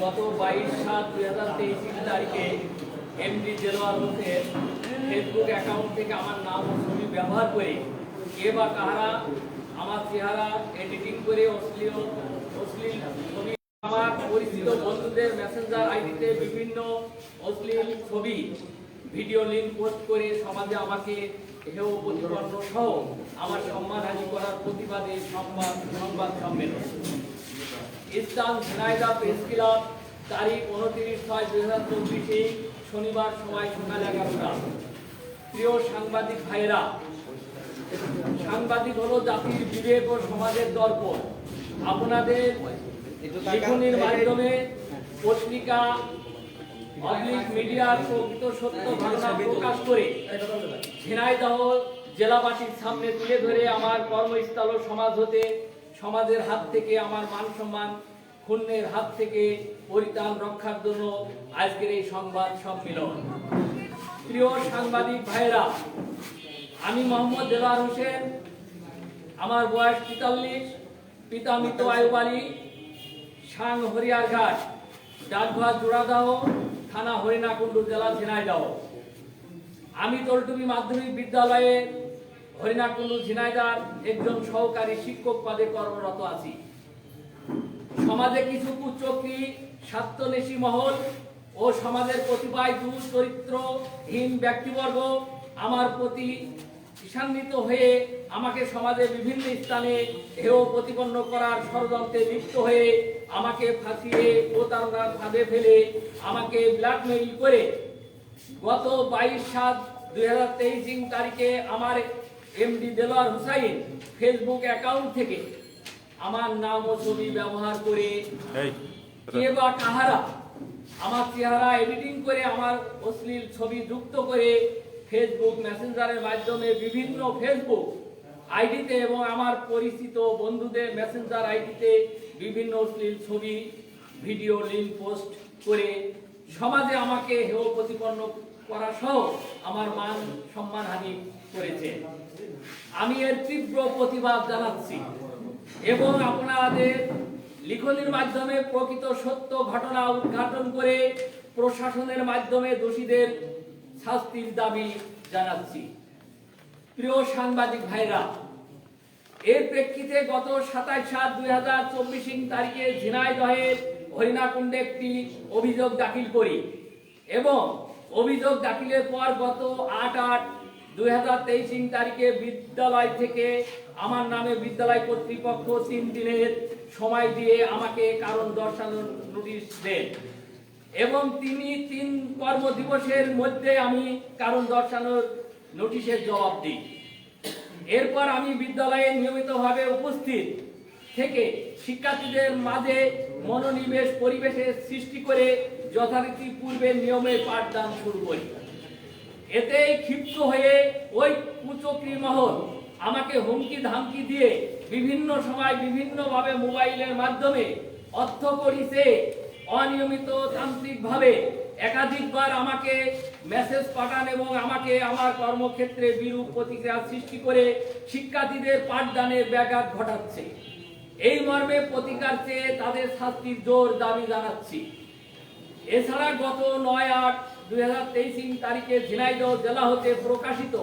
গত বাইশ সাত দুই হাজার তেইশ তারিখে MD Delwar Hossain Facebook account থেকে আমার নাম ও ছবি ব্যবহার করে কে বা কাহারা আমার চেহারা এডিটিং করে অশ্লীল অশ্লীল ছবি আমার পরিচিত বন্ধুদের মেসেঞ্জার আইডিতে বিভিন্ন অশ্লীল ছবি ভিডিও লিঙ্ক পোস্ট করে সমাজে আমাকে হেয় প্রতিপন্ন সহ আমার সম্মানহানি করার প্রতিবাদে সংবাদ সংবাদ সম্মেলন। ইসলাম ঝিনাইদা প্রেস ক্লাব তারিখ উনত্রিশ ছয় দুই হাজার চব্বিশে শনিবার সময় সকাল এগারোটা। প্রিয় সাংবাদিক ভাইরা সাংবাদিক হলো জাতির বিবেক ও সমাজের দর্পণ। আপনাদের লিখনির মাধ্যমে পত্রিকা পাবলিক মিডিয়ার প্রকৃত সত্য ঘটনা প্রকাশ করে ঝিনাইদহ জেলাবাসীর সামনে তুলে ধরে আমার কর্মস্থল ও সমাজ হতে, সমাজের হাত থেকে আমার মান সম্মান খুনের হাত থেকে পরিত্রাণ রক্ষার জন্য আজকের এই সংবাদ সম্মেলন। প্রিয় সাংবাদিক ভাইরা আমি মোহাম্মদ দেলার হোসেন, আমার বয়স তেতাল্লিশ, পিতা মৃত আয়ুব আলী, সাং হরিয়ার ঘাট, ডাকঘর জোড়াদাহ থানা হরিণাকুণ্ডু জেলা ঝিনাইদহ। আমি তলটুবি মাধ্যমিক বিদ্যালয়ে হরিণাকুণ্ডু ঝিনাইদার একজন সহকারী শিক্ষক পদে কর্মরত আছি। সমাজে কিছু কুচক্রী স্বার্থনেশী মহল ও সমাজের প্রতিভায় দুচরিত্রহীন ব্যক্তিবর্গ আমার প্রতি ঈশান্বিত হয়ে আমাকে সমাজে বিভিন্ন স্থানে হেয় প্রতিপন্ন করার ষড়যন্ত্রে লিপ্ত হয়ে আমাকে ফাঁসিয়ে প্রতারণার ফাঁদে ফেলে আমাকে ব্ল্যাকমেইল করে গত বাইশ সাত দুই হাজার তেইশ তারিখে আমার MD Delwar Hussain Facebook account থেকে আমার নাম ও ছবি ব্যবহার করে কে বা কাহারা আমার চেহারা এডিটিং করে আমার অশ্লীল ছবি যুক্ত করে ফেসবুক মেসেঞ্জারের মাধ্যমে বিভিন্ন ফেসবুক আইডিতে এবং আমার পরিচিত বন্ধুদের মেসেঞ্জার আইডিতে বিভিন্ন অশ্লীল ছবি ভিডিও লিঙ্ক পোস্ট করে সমাজে আমাকে হেয় প্রতিপন্ন করা সহ আমার মান সম্মানহানি করেছে। আমি এর তীব্র প্রতিবাদ জানাচ্ছি। এবং আপনাদের লিখনির মাধ্যমে প্রকৃত সত্য ঘটনা উদ্ঘাটন করে প্রশাসনের মাধ্যমে দোষীদের শাস্তির দাবি জানাচ্ছি। প্রিয় সাংবাদিক ভাইরা, এর প্রেক্ষিতে গত সাতাশ সাত দুই হাজার চব্বিশ তারিখে ঝিনাইদহের হরিণাকুণ্ডে একটি অভিযোগ দাখিল করি এবং অভিযোগ দাখিলের পর গত আট আট দুই হাজার তেইশ তারিখে বিদ্যালয় থেকে আমার নামে বিদ্যালয় কর্তৃপক্ষ তিন দিনের সময় দিয়ে আমাকে কারণ দর্শানোর নোটিশ দেন। এবং তিনি তিন কর্মদিবসের মধ্যে আমি কারণ দর্শানোর নোটিশের জবাব দিই। এরপর আমি বিদ্যালয়ে নিয়মিতভাবে উপস্থিত থেকে শিক্ষার্থীদের মাঝে মনোনিবেশ পরিবেশের সৃষ্টি করে যথারীতি পূর্বের নিয়মে পাঠদান শুরু করি। এতেই ক্ষিপ্ত হয়ে ওই কুচক্রী মহল আমাকে হুমকি ধামকি দিয়ে বিভিন্ন সময় বিভিন্নভাবে মোবাইলের মাধ্যমে অর্থ করিছে অনিয়মিত তান্ত্রিকভাবে একাধিকবার আমাকে মেসেজ পাঠান এবং আমাকে আমার কর্মক্ষেত্রে বিরূপ প্রতিক্রিয়া সৃষ্টি করে শিক্ষার্থীদের পাঠদানে ব্যাঘাত ঘটাচ্ছে। এই মর্মে প্রতিকার চেয়ে তাদের শাস্তির জোর দাবি জানাচ্ছি। এছাড়া গত নয় আট দুই তেইশ তারিখে ঝিনাইদহ জেলা হতে প্রকাশিত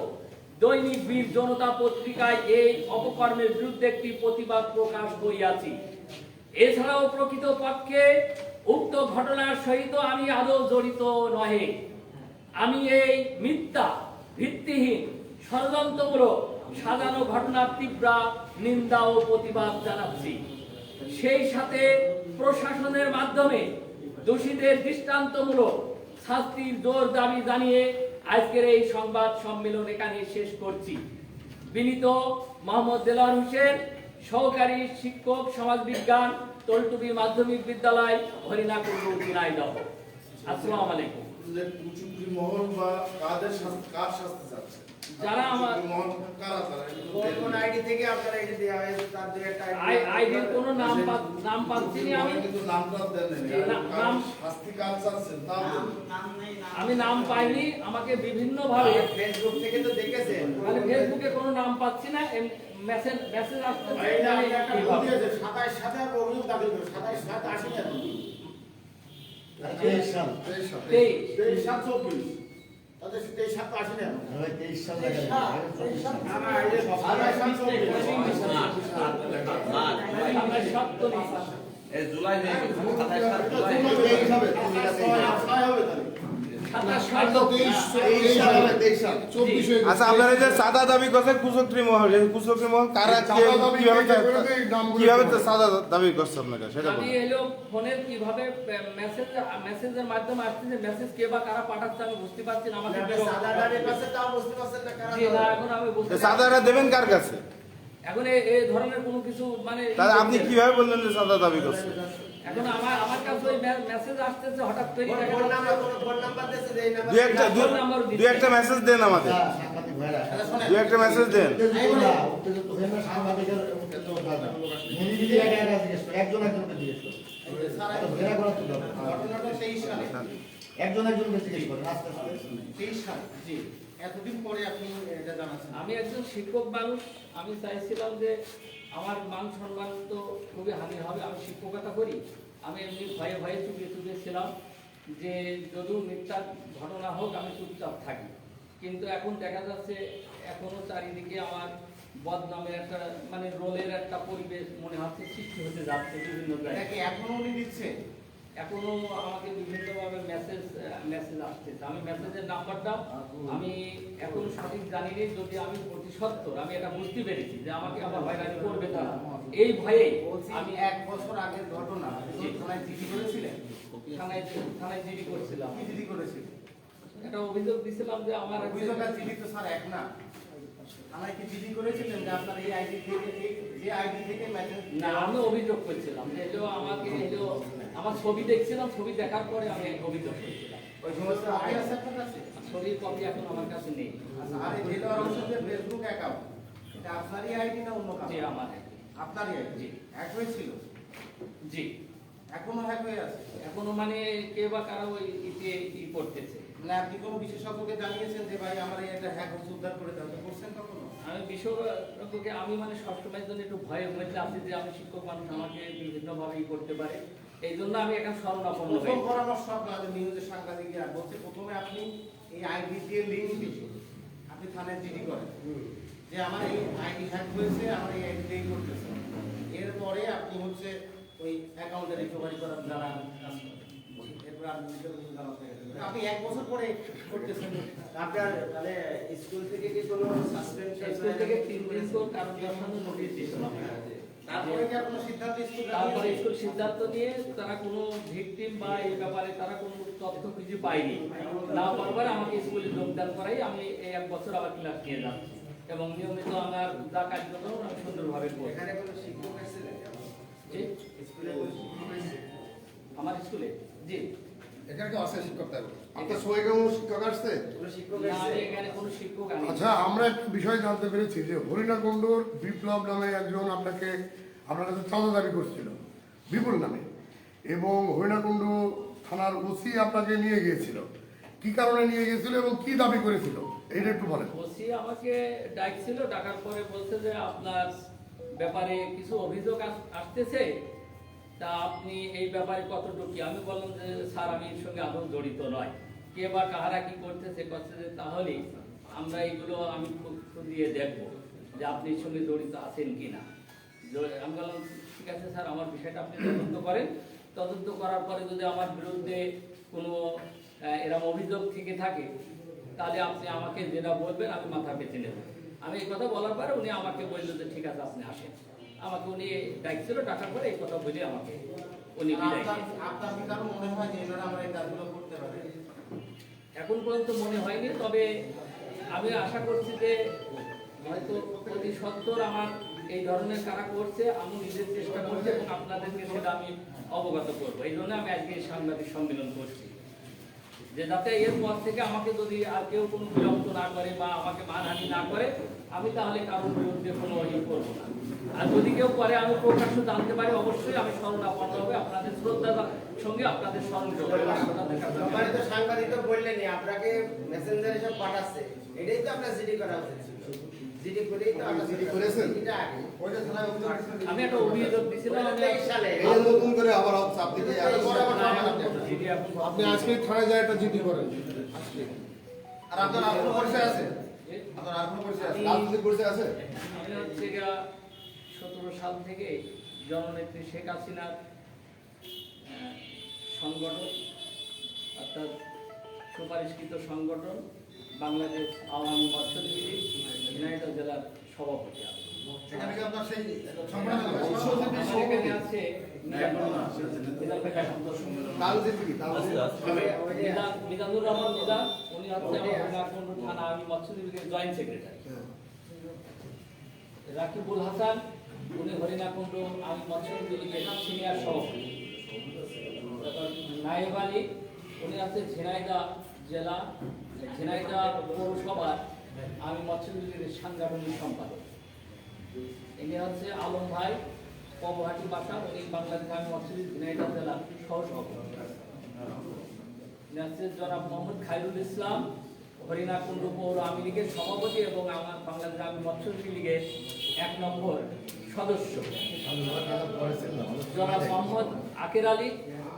দৈনিক বীর জনতা পত্রিকায় এই অপকর্মের বিরুদ্ধে একটি প্রতিবাদ প্রকাশ করিয়াছি। এছাড়াও প্রকৃত পক্ষে উক্ত ঘটনার সহিত আমি আদৌ জড়িত নহে। আমি এই মিথ্যা, ভিত্তিহীন, ষড়যন্ত্রমূলক, সাজানো ঘটনার তীব্র নিন্দা ও প্রতিবাদ জানাচ্ছি। সেই সাথে প্রশাসনের মাধ্যমে দোষীদের দৃষ্টান্তমূলক শাস্তির জোর দাবি জানিয়ে আজকের এই সংবাদ সম্মেলন এখানে শেষ করছি। বিনীত মোহাম্মদ দেলার হোসেন, সহকারী শিক্ষক সমাজ বিজ্ঞান তলটুবি মাধ্যমিক বিদ্যালয় হরিণাকুণ্ড ঝিনাইদহ আসসালামু আলাইকুম। মহল বা কাদের কার শাস্তি চাচ্ছে? যারা আমার- কোন আইডি থেকে আপনারা এটা দেওয়া হয়েছে তার দুই একটা আই- আইডির কোনো নাম নাম পাচ্ছি না আমি? কিন্তু নামটা দেন নাম- শাস্তি কার চাচ্ছেন বলুন। আমি নাম পাইনি আমাকে বিভিন্ন ভাবে ফেসবুক থেকে তো দেখেছেন। মানে ফেসবুকে কোনো নাম পাচ্ছি না মেসেজ মেসেজ আসতে এইটা একটা ভুল কীভাবে? দিয়েছেন, সাতাশ সাথে অভিযোগ দাবি করে, সাতাশ সাত আসেনি এখন। তেইশ সাল তেইশ। তেইশ সাত চব্বিশ। তাদের তেইশ সাত তেইশ সাল না, না, আচ্ছা আপনারা যে সাদা দাবি করছেন কুচক্রি মহল এই কুচক্রি মহল কারা কীভাবে কীভাবে সাদা দাবি করছে আপনারা সেটা আমি বলুন। এলো ফোনের কীভাবে মেসেজ মেসেজের মাধ্যমে আসছে মেসেজ কে বা কারা পাঠাচ্ছে আমি বুঝতে পারছি না আমাকে সাদা পাশে তাও বুঝতে পারছেন না কারা জি না ধরে। এখন আমি বুঝতে তো দেবেন কার কাছে? এখন এই ধরনের কোনো কিছু মানে তাহলে আপনি কীভাবে বললেন যে সাদা দাবি করছেন এখন আমার আমার কাছে ওই মেসেজ আসতেছে হঠাৎ করে ফোন নাম্বার কোন ফোন নাম্বার দিয়েছে এই নাম্বার দু একটা দু ফোন নাম্বার দিচ্ছি। দু একটা মেসেজ দেন আমাদের। হ্যাঁ। আচ্ছা, একটা মেসেজ দেন। হয়ে করো, একজন একজনকে জিজ্ঞেস একজন একজনকে জিজ্ঞেস করেন আস্তে আস্তে তেইশ জি। এতদিন পরে আপনি এটা জানাচ্ছেন। আমি একজন শিক্ষক মানুষ আমি চাইছিলাম যে আমার মান সম্মান তো খুবই হানি হবে, আমি শিক্ষকতা করি। আমি এমনি ভয়ে ভয়ে চুপে চুপে ছিলাম যে যদিও মিথ্যা ঘটনা হোক, আমি চুপচাপ থাকি। কিন্তু এখন দেখা যাচ্ছে এখনও চারিদিকে আমার বদনামের একটা মানে রোলের একটা পরিবেশ মনে হচ্ছে সৃষ্টি হতে যাচ্ছে বিভিন্ন জায়গায়। এখনও এখনও উনি দিচ্ছে এখনও আমাকে বিভিন্নভাবে মেসেজ মেসেজ আসতেছে। আমি মেসেজের নাম্বারটা আমি এখন সঠিক জানি নি যদি আমি প্রতি সত্তর আমি এটা বুঝতে পেরেছি যে আমাকে আবার হয়রানি করবে তারা এই ভয়ে আমি এক বছর আগের ঘটনা থানায় চিঠি করেছিলেন? থানায় থানায় জিডি করছিলাম। কি চিঠি করেছিলেন? একটা অভিযোগ দিছিলাম যে আমার একটা- অভিযোগ আর চিঠি তো স্যার এক না। থানায় কি চিঠি করেছিলেন যে আপনার এই আইডি থেকে এই- যে আইডি থেকে মেসেজ না আমি অভিযোগ করছিলাম। যে আমাকে এলো আমার ছবি দেখছিলাম ছবি দেখার পরে আমি অভিযোগ করছিলাম ছবির কপি এখন আমার কাছে নেই। আচ্ছা ফেসবুক অ্যাকাউন্ট এটা আপনারই আইডি না অন্য কারও? যে আমার আপনারই আইডি জি। হ্যাক হয়েছিল? জি। এখনও হ্যাক হয়ে আছে? এখনও মানে কে বা কারা ওই ইতে ই করতেছে। মানে আপনি কোনো বিশেষজ্ঞকে জানিয়েছেন যে ভাই আমার হ্যাক হচ্ছে উদ্ধার করে দাও করছেন কখনো? আমি আমি মানে সবসময়ের জন্য একটু ভয়ের মধ্যে আছি যে আমি শিক্ষক মানুষ আমাকে বিভিন্নভাবে ই করতে পারে। এই জন্য আমি এখন শরণাপন্ন প্রথম পরামর্শ আপনাদের নিউজের সাংবাদিকরা বলছে প্রথমে আপনি এই আইডি দিয়ে লিঙ্ক দিয়ে আপনি থানায় জিডি করেন যে আমার এই আইডি হ্যাক হয়েছে আমার এই আইডি দিয়েই করতেছে। এরপরে আপনি হচ্ছে ওই অ্যাকাউন্টে রিকভারি করার জানান কাজ করেন। আপনি এক বছর পরে করতেছেন। আপনার মানে স্কুল থেকে কি কোনো সাসপেনশন স্কুল থেকে তিন দিন কারণ দর্শানো নোটিশ দিয়েছিলাম তারপরে স্কুল তারপরে জানিয়েছে? স্কুল সিদ্ধান্ত নিয়ে তারা কোনো ভিকটিম বা এই ব্যাপারে তারা কোনো তথ্য কিছু পায়নি। না পাওয়ার আমাকে স্কুলে যোগদান করাই। আমি এই এক বছর আবার ক্লাস নিয়ে যাচ্ছি। এবং নিয়মিত আমার যা কার্যক্রম আমি সুন্দরভাবে করি জি? আমার স্কুলে? জি। এখানে কি আছে শিক্ষক থাকবে। আপনার সবাই কোনো শিক্ষক আসছে? কোনো শিক্ষক না, আমি এসেছে এখানে কোনো শিক্ষক আচ্ছা আমরা একটা বিষয় জানতে পেরেছি যে হরিণাকুণ্ডুর বিপ্লব নামে একজন আপনাকে আপনার কাছে চাঁদা দাবি করছিল বিপুল নামে। এবং হরিণাকুণ্ডু থানার ওসি আপনাকে নিয়ে গিয়েছিল। কি কারণে নিয়ে গিয়েছিল এবং কি দাবি করেছিল? এইটা একটু বলেন। ওসি আমাকে ডাকছিল ডাকার পরে বলছে যে আপনার ব্যাপারে কিছু অভিযোগ আসতেছে তা আপনি এই ব্যাপারে কতটুকু আমি বললাম যে স্যার আমি এর সঙ্গে আদৌ জড়িত নয়। কে বা কাহারা কি করতেছে করছে তাহলে আমরা এগুলো আমি খুব দিয়ে দেখব যে আপনি সঙ্গে জড়িত আছেন কিনা। জ- আমি বললাম ঠিক আছে স্যার আমার বিষয়টা আপনি তদন্ত করেন। তদন্ত করার পরে যদি আমার বিরুদ্ধে কোনো আহ, এরকম অভিযোগ থেকে থাকে তাহলে আপনি আমাকে যেটা বলবেন আমি মাথা পেতে নেব। আমি এই কথা বলার পরে উনি আমাকে বললেন যে ঠিক আছে আপনি আসেন। আমাকে উনি ডাকছিল ডাকার পরে এই কথা বলে আমাকে উনি আপনার কি কারও মনে হয় যে আমরা এই কাজগুলো করতে পারে? এখন পর্যন্ত মনে হয়নি, তবে আমি আশা করছি যে হয়তো প্রতি সত্তর আমার এই ধরনের কারা করছে, আমি নিজের চেষ্টা করছি এবং আপনাদেরকে সেটা আমি অবগত করব। এই জন্য আমি আজকে সাংবাদিক সম্মেলন করছি। যে যাতে এর পর থেকে আমাকে যদি আর কেউ কোনো বিরক্ত না করে বা আমাকে মানহানি না করে, আমি তাহলে কারোর বিরুদ্ধে কোনো ই করব না। আর যদি কেউ করে আমি প্রকাশ্য জানতে পারি অবশ্যই আমি স্মরণাপন্ন হবে আপনাদের শ্রদ্ধার সঙ্গে আপনাদের স্মরণ করব আমি- সাংবাদিক তো বললেনই আপনাকে মেসেঞ্জার এসব পাঠাচ্ছে এটাই তো আপনার জিডি করা উচিত? আমি একটা অভিযোগ দিয়েছিলাম আমি তেইশ সালে। এই যে নতুন করে আবার আপনি যে তেইশ সালে জিডি এখন আপনি আজকে থানায় যায় একটা জিডি করেন। আর আপনার আর কোনো পরিচয় আছে? আপনার আর কোনো পরিচয় আছে? রাজনৈতিক পরিচয় আছে? আমি হচ্ছে গিয়া সতেরো সাল থেকে জননেত্রী শেখ হাসিনার সংগঠন অর্থাৎ সুপারিশকৃত সংগঠন বাংলাদেশ আওয়ামী মৎস্যজীবী লীগ, ঝিনাইদহ জেলার সভাপতি মিজানুর রহমান মিজান উনি হচ্ছে থানা আমি মৎস্যজীবী জয়েন্ট সেক্রেটারি রাকিবুল হাসান উনি হরিণাকুণ্ড আমি মৎস্যজীবী লীগের সিনিয়র সভাপতি নায়েব আলী উনি আছে ঝিনাইদহ জেলা ঝিনাইদহ পৌরসভার, আমি মৎস্যজীবী সাংগঠনিক সম্পাদক। ইনি হচ্ছে আলম ভাই, পবহাটি বাসা, উনি বাংলাদেশ আমি মৎস্যজীবী ঝিনাইদহ জেলার সহ সভাপতি ইনি হচ্ছে জনাব মোহাম্মদ খায়রুল ইসলাম হরিণাকুণ্ড পৌর আওয়ামী লীগের সভাপতি এবং আমার বাংলাদেশ আমি মৎস্যজীবী লীগের এক নম্বর সদস্য। জনাব মোহাম্মদ আকের আলী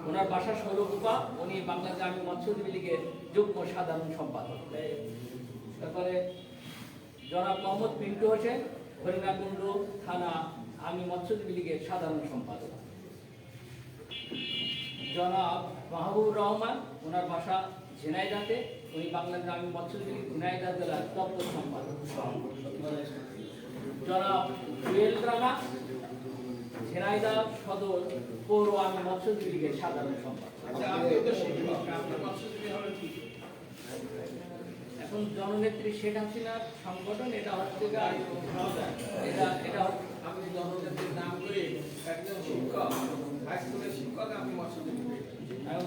ওনার বাসা সৌরকুপা উনি বাংলাদেশ আমি মৎস্যজীবী লীগের যুগ্ম সাধারণ সম্পাদক। তারপরে জনাব মোহাম্মদ পিন্টু হোসেন হরিণাকুণ্ড থানা আমি মৎস্যজীবী লীগের সাধারণ সম্পাদক। জনাব মাহবুবুর রহমান ওনার বাসা ঝিনাইদাতে উনি বাংলাদেশ আমি মৎস্যজীবী লীগ ঝিনাইদহ জেলার দপ্তর সম্পাদক। জনাব জুয়েল রানা সদর পৌর আমি মৎস্যজীবী লীগের সাধারণ সম্পাদক এখন জননেত্রী শেখ হাসিনার সংগঠন এটা হচ্ছে এটা এটা আমি জননেত্রীর নাম করে একজন শিক্ষক হাই স্কুলের শিক্ষক আমি মৎস্যজীবী।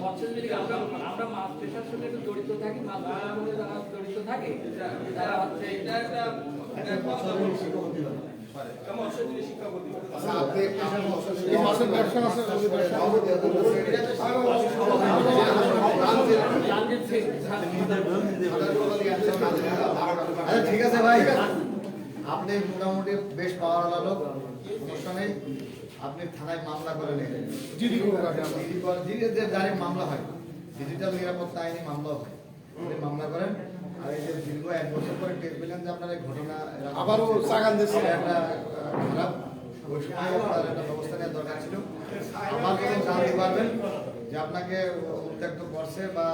মৎস্যজীবী আমরা আমরা মাছ পেশার একটু জড়িত থাকি মাছ জড়িত থাকে তারা হচ্ছে এটা একটা আচ্ছা ঠিক আছে ভাই। আপনি মোটামুটি বেশ পাওয়ার লোক সমস্যা নেই। আপনি থানায় মামলা করে নেন জিডি করুন। আগে করে জিডি যে গাড়ি মামলা হয়। ডিজিটাল নিরাপত্তা আইনি মামলা হয় আপনি মামলা করেন আর এই যে দীর্ঘ এক বছর পরে টের পেলেন যে আপনার ঘটনা আবারও হচ্ছে, দিচ্ছে। একটা খারাপ ওই সময় আপনার একটা ব্যবস্থা নেওয়ার দরকার ছিল। আমার যখন জানতে পারবেন যে আপনাকে উত্ত্যক্ত করছে বা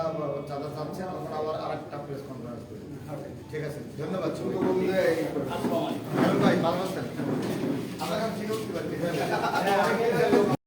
চাঁদা চাচ্ছে তখন আবার আরেকটা প্রেস কনফারেন্স করবেন ঠিক আছে ধন্যবাদ। আসসালামু আলাইকুম ভাই ভালো আছেন? আপনার কাছে